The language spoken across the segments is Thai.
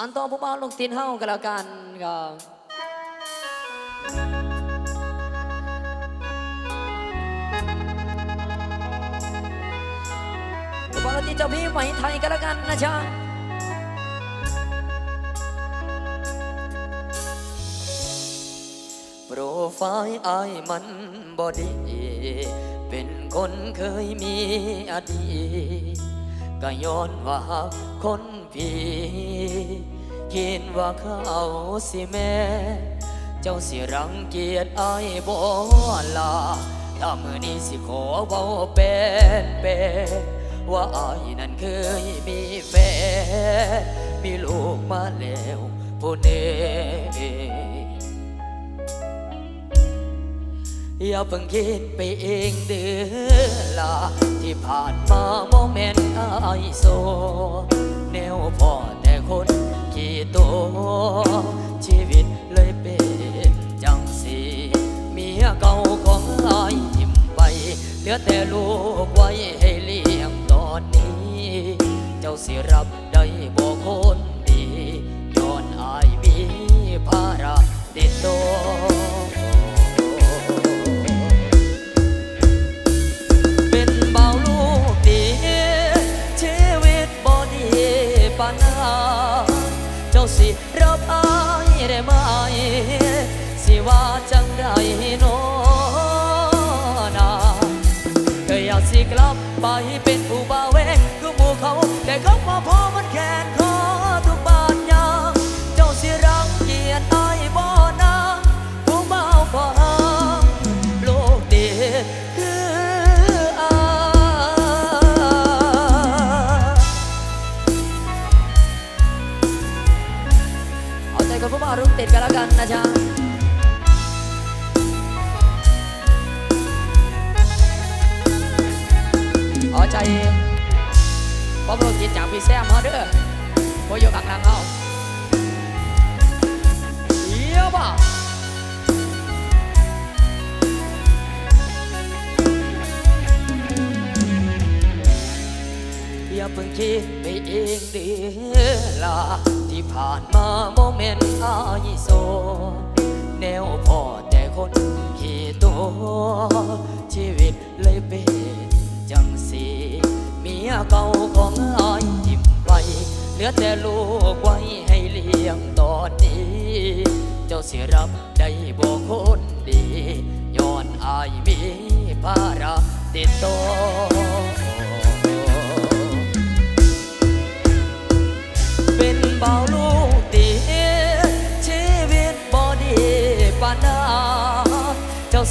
ารต่อผู้บ่าวลงตีนเฮากันแล้วกันครับผู้บ่าวลงตีนเจ้าพี่ไหมไทยกันแล้วกันนะจ๊ะโปรไฟล์อายมันบอดี เป็นคนเคยมีอดีต ก็ย้อนว่าคนผีคิดว่าเขาสิแม่ เจ้าสิรังเกียจอายบ่ลาถ้ามือนี้สิขอเว้าเป็นเป็นว่าไอายนั้นเคยมีแฟนมีลูกมาแล้วผู้นี้ อย่าเพิ่งคิดไปเองเด้อล่ะที่ผ่านมาบ่แม่นอายโซ แนวพอแต่คนกี่ตัวชีวิตเลยเป็นจังสีเมียเก่าของอายทิมไป เหลือแต่ลูกไว้ให้เลี้ยงตอนนี้ เจ้าสิรับได้บ่คนดีย้อนอายมีภาระติดตัว ปานนาเจ้าสิรับอายได้ไหม สิว่าจังได้นอนาเธออยากสิกลับไปเป็นผู้บ่าวเวงคือหมู่เขา แต่เขาพอพอมันแขนคอ นติดกันแล้วกันนะจ๊ะเอาใจพอโรกินจากพี่แซมเขาเด้อพออยู่ข้างหลังเขาเยี่ยมอะอย่าเพิ่งคิดไปเองด้อล่ะ ที่ผ่านมาโมเมนต์อายโซ แนวพอแต่คนขี้ตัวชีวิตเลยเป็นจังสีเมียเก่าของอายทิมไปเหลือแต่ลูกไว้ให้เลี้ยงตอนนี้ เจ้าสิรับได้บอกคนดีย้อนอายมีภาระติดตัว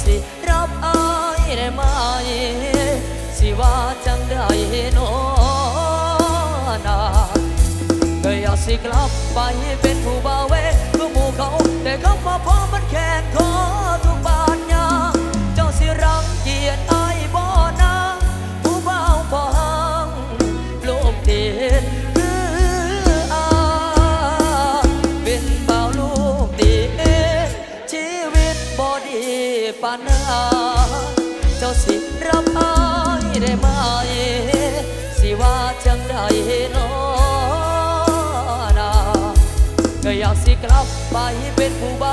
สิรับอายได้ไหม สิว่าจังได้นอนาเคยอยากสิกลับไปเป็นผู้บ่าวเวงคือหมู่เขา แต่เขามาพอมันแขนขอานาเจ้าสิรับอายได้ไหม สิว่าจังได้นอนาก็อยากสิกลับไปเป็นผู้เบ่า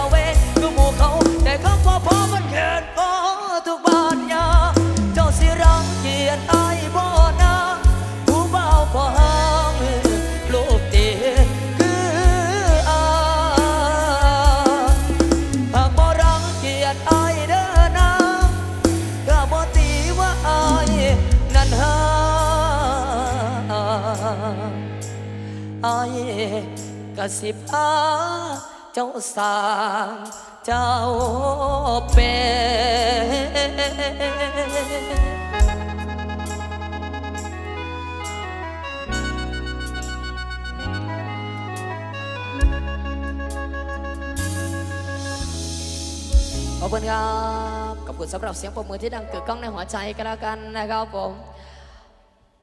ก็สิพาเจ้าสางเจ้าเป็นขอบคุณครับ ขอบคุณสำหรับเสียงปรบมือที่ดังเกิดก้องในหัวใจกันแล้วกันนะครับผม